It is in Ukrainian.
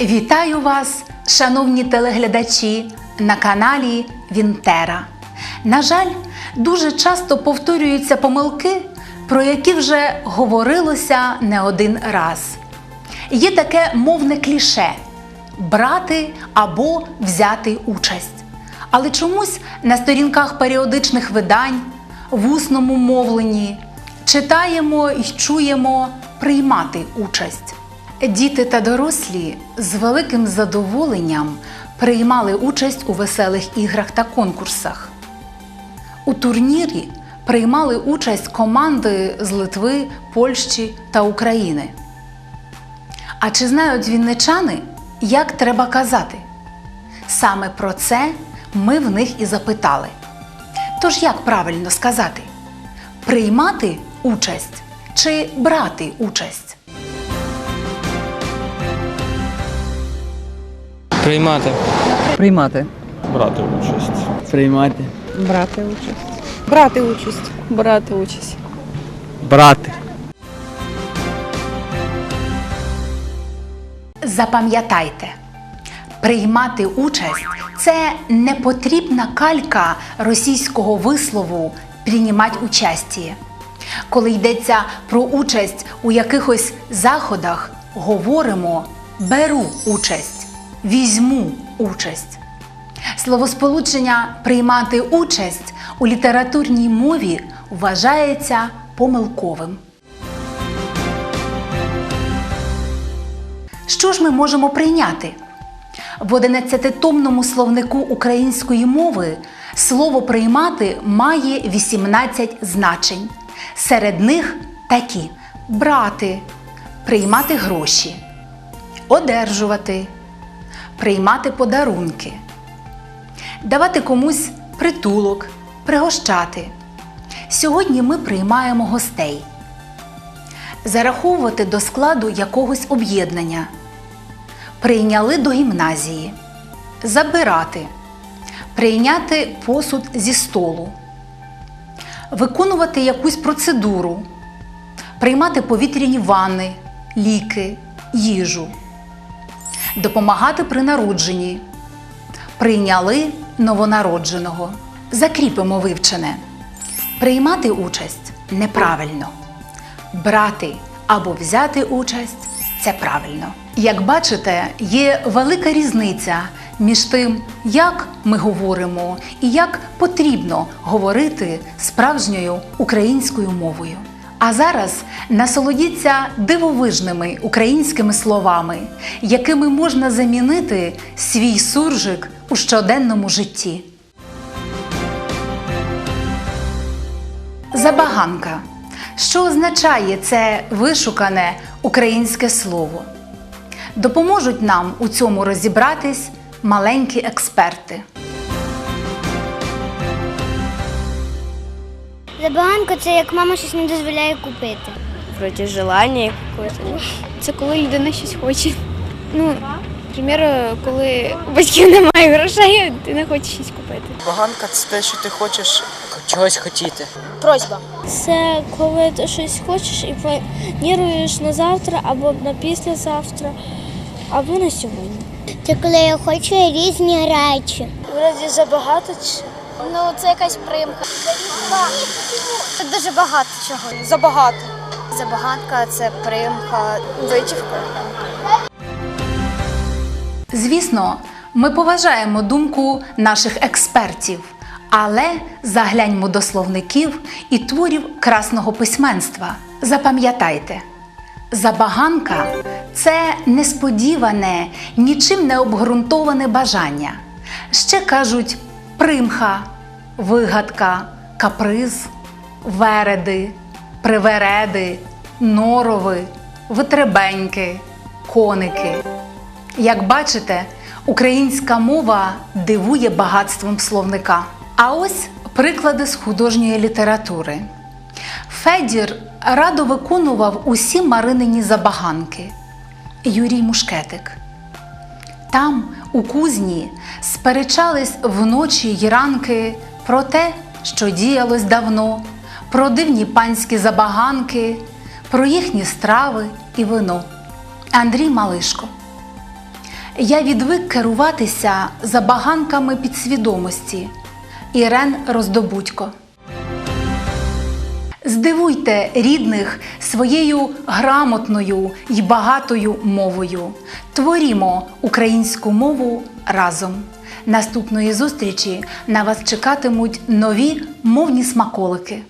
Вітаю вас, шановні телеглядачі, на каналі Вінтера. На жаль, дуже часто повторюються помилки, про які вже говорилося не один раз. Є таке мовне кліше брати або взяти участь. Але чомусь на сторінках періодичних видань, в усному мовленні читаємо і чуємо приймати участь. Діти та дорослі з великим задоволенням приймали участь у веселих іграх та конкурсах. У турнірі приймали участь команди з Литви, Польщі та України. А чи знають вінничани, як треба казати? Саме про це ми в них і запитали. Тож як правильно сказати? Приймати участь чи брати участь? Приймати. Приймати. брати участь. Приймати. Брати участь. Брати участь. Брати участь. Брати. Запам'ятайте, приймати участь це не потрібна калька російського вислову «приймати участі». Коли йдеться про участь у якихось заходах, говоримо беру участь, візьму участь. Словосполучення приймати участь у літературній мові вважається помилковим. Що ж ми можемо прийняти? В 11-томному словнику української мови слово приймати має 18 значень. Серед них такі: брати, приймати гроші, одержувати, приймати подарунки, давати комусь притулок, пригощати. Сьогодні ми приймаємо гостей. Зараховувати до складу якогось об'єднання, прийняли до гімназії, забирати, прийняти посуд зі столу, виконувати якусь процедуру, приймати повітряні ванни, ліки, їжу, допомагати при народженні, прийняли новонародженого. Закріпимо вивчене. Приймати участь неправильно брати або взяти участь це правильно. Як бачите, є велика різниця між тим, як ми говоримо і як потрібно говорити справжньою українською мовою. А зараз насолодіться дивовижними українськими словами, якими можна замінити свій суржик у щоденному житті. Забаганка. Що означає це вишукане українське слово? Допоможуть нам у цьому розібратись маленькі експерти. Забаганка це як мама щось не дозволяє купити. вроде желання якогось. Це коли людина щось хоче. Ну, наприклад, коли у батьків немає грошей, ти не хочеш щось купити. Баганка це те, що ти хочеш чогось хотіти. Просьба. Це коли ти щось хочеш і плануєш на завтра або на післязавтра, або на сьогодні. Це коли я хочу різні речі. Вроді забагато чи Ну, це якась примха. Це дуже багато чого. Забагато. Забаганка це примха, вичівка. Звісно, ми поважаємо думку наших експертів, але загляньмо до словників і творів красного письменства. Запам'ятайте, забаганка це несподіване, нічим не обґрунтоване бажання. Ще кажуть примха, вигадка, каприз, вереди, привереди, норови, витребеньки, коники. Як бачите, українська мова дивує багатством словника. А ось приклади з художньої літератури. Федір радо виконував усі маринині забаганки. Юрій Мушкетик. Там, у кузні, сперечались вночі й ранки про те, що діялось давно, про дивні панські забаганки, про їхні страви і вино. Андрій Малишко. Я відвик керуватися забаганками підсвідомості. Ірен Роздобудько. Здивуйте рідних своєю грамотною й багатою мовою. Творімо українську мову разом. Наступної зустрічі на вас чекатимуть нові мовні смаколики.